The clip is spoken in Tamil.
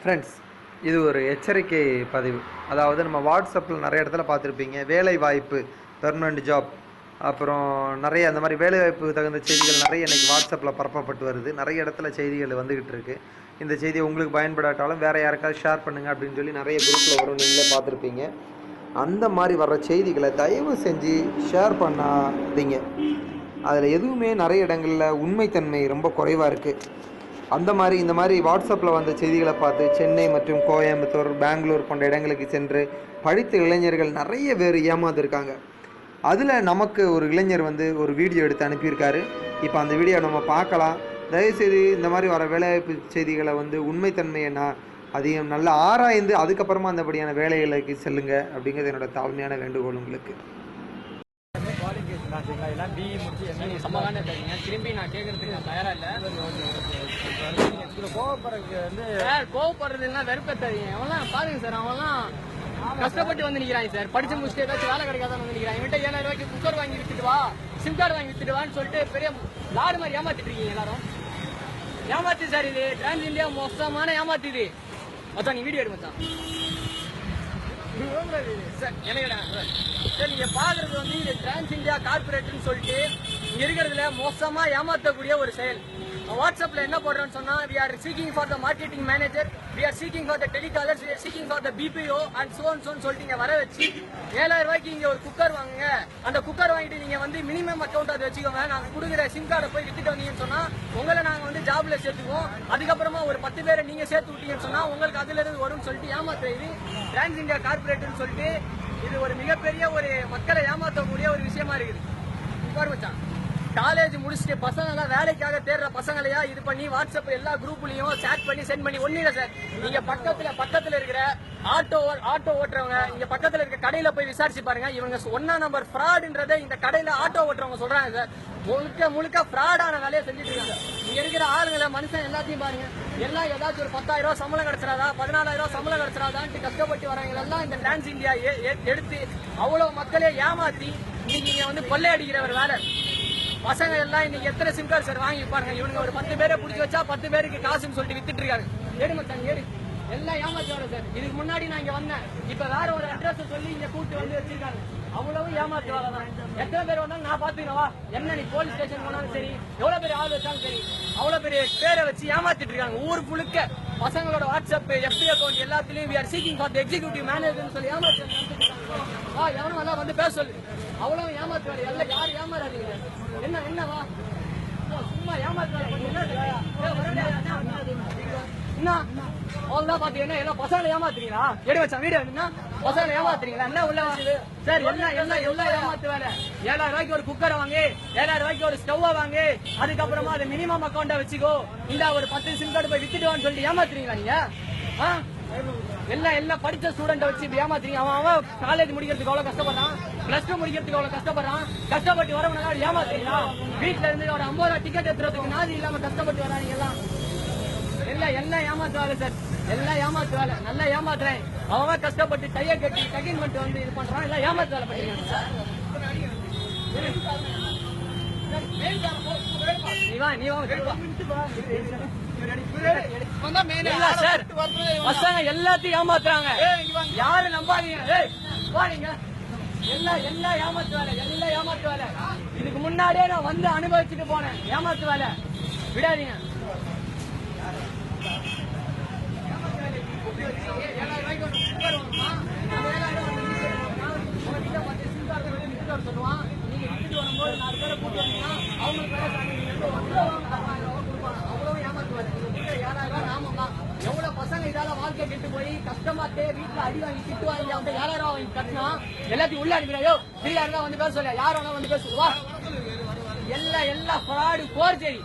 ஃப்ரெண்ட்ஸ் இது ஒரு எச்சரிக்கை பதிவு. அதாவது நம்ம வாட்ஸ்அப்பில் நிறைய இடத்துல பார்த்துருப்பீங்க. வேலை வாய்ப்பு பெர்மனண்ட் ஜாப் அப்புறம் நிறைய அந்த மாதிரி வேலைவாய்ப்பு தகுந்த செய்திகள் நிறைய இன்றைக்கி வாட்ஸ்அப்பில் பரப்பப்பட்டு வருது. நிறைய இடத்துல செய்திகள் வந்துக்கிட்டு இருக்கு. இந்த செய்தி உங்களுக்கு பயன்படாட்டாலும் வேறு யாருக்காவது ஷேர் பண்ணுங்கள் அப்படின்னு சொல்லி நிறைய குரூப்பில் வரும். நீங்களே பார்த்துருப்பீங்க. அந்த மாதிரி வர்ற செய்திகளை தயவு செஞ்சு ஷேர் பண்ணாதீங்க. அதில் எதுவுமே நிறைய இடங்களில் உண்மைத்தன்மை ரொம்ப குறைவாக இருக்குது அந்த மாதிரி இந்த மாதிரி வாட்ஸ்அப்பில் வந்த செய்திகளை பார்த்து சென்னை மற்றும் கோயம்புத்தூர் பெங்களூர் போன்ற இடங்களுக்கு சென்று படித்த இளைஞர்கள் நிறைய பேர் ஏமாந்துருக்காங்க. அதில் நமக்கு ஒரு இளைஞர் வந்து ஒரு வீடியோ எடுத்து அனுப்பியிருக்காரு. இப்போ அந்த வீடியோ நம்ம பார்க்கலாம். தயவுசெய்து இந்த மாதிரி வர வேலைவாய்ப்பு செய்திகளை வந்து உண்மைத்தன்மையை நான் அதையும் நல்லா ஆராய்ந்து அதுக்கப்புறமா அந்தபடியான வேலைகளுக்கு செல்லுங்க அப்படிங்கிறது என்னோட தாழ்மையான வேண்டுகோள் உங்களுக்கு. திரும்பி நான் கேட்கறதுக்கு நான் தயாரா இல்லை. இதில் வந்து சார் கோவப்படுறதுன்னா வெறுப்ப தரீங்க அவன்லாம் பாருங்க சார் அவன்லாம் கஷ்டப்பட்டு வந்து நிக்கிறாங்க சார். படிச்சு முடிச்சுட்டு ஏதாச்சும் வேலை கிடைக்காத வந்து நிக்கிறாங்க. என்கிட்ட ஏழாயிரம் ரூபாய்க்கு குக்கர் வாங்கி வித்துட்டு வா சிம் கார்டு வாங்கி வித்துட்டு வான்னு சொல்லிட்டு பெரிய லாடு மாதிரி ஏமாத்திட்டு இருக்கீங்க எல்லாரும். ஏமாத்து சார் இது. டிரான்ஸ் இந்தியா மோசமான ஏமாத்து இது. மச்சான் நீ வீடியோ எடு மச்சான். சார் எனக்குடா சார் சார் நீங்க பாக்குறது வந்து இது டிரான்ஸ் இந்தியா கார்பரேட்னு சொல்லிட்டு இங்க இருக்கிறதுல மோசமா ஏமாத்தக்கூடிய ஒரு செயல். வாட்ஸ்அப்ல என்ன போடுறோம்னு சொன்னா we are seeking for the marketing manager we are seeking for the telecallers we are seeking for the BPO and so on சொல்லிட்டு இங்க வர வச்சு ஏழாயிரம் ரூபாய்க்கு இங்க ஒரு குக்கர் வாங்குங்க. அந்த குக்கர் வாங்கிட்டு நீங்க வந்து மினிமம் அக்கௌண்ட் அதை வச்சுக்கோங்க. நாங்க கொடுக்குற சிம் கார்டை போய் வித்துட்டு வந்தீங்கன்னு சொன்னா உங்களை நாங்க வந்து ஜாப்ல சேர்த்துக்குவோம். அதுக்கப்புறமா ஒரு பத்து பேரை நீங்க சேர்த்து விட்டீங்கன்னு சொன்னா உங்களுக்கு அதுல இருந்து வரும்னு சொல்லிட்டு ஏமாத்துற இது டிரான்ஸ் இந்தியா கார்பரேட்னு சொல்லிட்டு இது ஒரு மிகப்பெரிய ஒரு மக்களை ஏமாற்றக்கூடிய ஒரு விஷயமா இருக்குது. பாரு மச்சான். காலேஜ் முடிச்சுட்டு பசங்க எல்லாம் வேலைக்காக தேடுற பசங்களையா இது பண்ணி வாட்ஸ்அப் எல்லா குரூப்லயும் சேட் பண்ணி சென்ட் பண்ணி. ஒண்ணு சார் நீங்க பக்கத்துல பக்கத்துல இருக்கிற ஆட்டோ ஆட்டோ ஓட்டுறவங்க இங்க பக்கத்துல இருக்க கடையில போய் விசாரிச்சு பாருங்க. இவங்க ஒன்னா நம்பர் ஃப்ராடுன்றதை இந்த கடையில ஆட்டோ ஓட்டுறவங்க சொல்றாங்க சார் முழுக்க முழுக்க ஃப்ராடான வேலையை செஞ்சுட்டு இருக்காங்க இங்க இருக்கிற ஆளுங்களை மனுஷன் எல்லாத்தையும் பாருங்க. எல்லாம் ஏதாச்சும் ஒரு பத்தாயிரம் ரூபாய் சம்பளம் கிடைச்சிடாதா? பதினாலாயிரம் ரூபாய் சம்பளம் கிடைச்சிடாதான்ட்டு கஷ்டப்பட்டு வரவங்க எல்லாம் இந்த டிரான்ஸ் இந்தியா எடுத்து அவ்வளவு மக்களே ஏமாத்தி நீங்க வந்து கொள்ளையடிக்கிறவர் வேலை. பசங்க எல்லாம் இன்னைக்கு எத்தனை சிம் கார்டு சார் வாங்கி பாருங்க. இவனுங்க ஒரு பத்து பேரை பிடிச்சி வச்சா பத்து பேருக்கு காசுன்னு சொல்லிட்டு வித்துட்டு இருக்காங்க ஏடு மச்சான் ஏடு. எல்லாம் ஏமாத்துவாங்க சார். இதுக்கு முன்னாடி நான் இங்க வந்தேன். இப்ப வேற ஒரு அட்ரஸ் சொல்லி இங்க கூட்டு வந்து வச்சிருக்காங்க. அவ்வளவு ஏமாத்துவாங்க தான். எத்தனை பேர் வந்தாலும் நான் பாத்துக்கிறவா என்ன நீ போலீஸ் ஸ்டேஷன் போனாலும் சரி எவ்வளவு பெரிய ஆள் வச்சாலும் சரி அவ்வளவு பெரிய பேரை வச்சு ஏமாத்திட்டு இருக்காங்க. ஊர் புழுக்க பசங்களோட வாட்ஸ்அப் எஃபி அக்கௌண்ட் எல்லாத்துலயும் we are seeking for சொல்லி ஏமாத்தி வா எவனும் வந்தா வந்து பேச சொல்லு. அவ்வளவு ஏமாத்துவாரு எல்லாம் யார் ஏமாறாதீங்க? என்ன என்னவா வா? சும்மா ஏமாத்துவாரு என்ன? இது? என்ன பாத்தீங்கன்னா எல்லாம் பசங்களை ஏமாத்துறீங்களா? எடு வச்சா வீடு என்ன? பசங்களை ஏமாத்துறீங்களா? என்ன உள்ள வா? சார் எல்லாம் என்ன எல்லாம் ஏமாத்து வேலை? ஏழாயிரம் ரூபாய்க்கு ஒரு குக்கரை வாங்கி ஏழாயிரம் ரூபாய்க்கு ஒரு ஸ்டவ்வை வாங்கு அதுக்கப்புறமா அது மினிமம் அக்கௌண்ட்டை வச்சுக்கோ. இந்த ஒரு பத்து சிம் கார்டு போய் வித்துட்டு சொல்லிட்டு ஏமாத்துறீங்களா நீங்க? ஆ? எல்லாம் எல்லாம் படிச்ச ஸ்டூடெண்ட்டை வச்சு இப்படி ஏமாத்துறீங்க. அவன் அவன் காலேஜ் முடிக்கிறதுக்கு அவ்வளவு கஷ்டப்படுறான்? பிளஸ் டூ முடிக்கிறதுக்கு அவ்வளவு கஷ்டப்படுறான்? கஷ்டப்பட்டு வரவனால ஏமாத்துறீங்களா? வீட்டுல இருந்து ஒரு ஐம்பது ரூபா டிக்கெட் எடுத்துறதுக்கு நாதி இல்லாம கஷ்டப்பட்டு வராங்க எல்லாம். எல்லாம் எல்லாம் ஏமாத்து சார். எல்லாம் ஏமாத்து வேலை நல்லா ஏமாத்துறேன். அவன் கஷ்டப்பட்டு டைய கட்டி டகின் பண்ணிட்டு வந்து இது பண்றான். எல்லாம் ஏமாத்து வேலை பண்ணிருக்காங்க சார் நீ நீ வா சார் பசங்க எல்லாத்தையும் ஏமாத்துறாங்க. யாரு நம்பாதீங்க. ஏய், வா எல்லாம் எல்லாம் ஏமாத்து வேலை எல்லாம் ஏமாத்து வேலை. இதுக்கு முன்னாடியே நான் வந்து அனுபவிச்சுட்டு போனேன். ஏமாத்து வேலை. விடாதீங்க. எல்லாத்தையும் உள்ள அனுப்பினா யோ ஃப்ரீயா இருந்தா வந்து பேச சொல்ல யார் வேணா வந்து பேசுவா எல்லாம் எல்லாம் ஃப்ராடு போர்ஜரி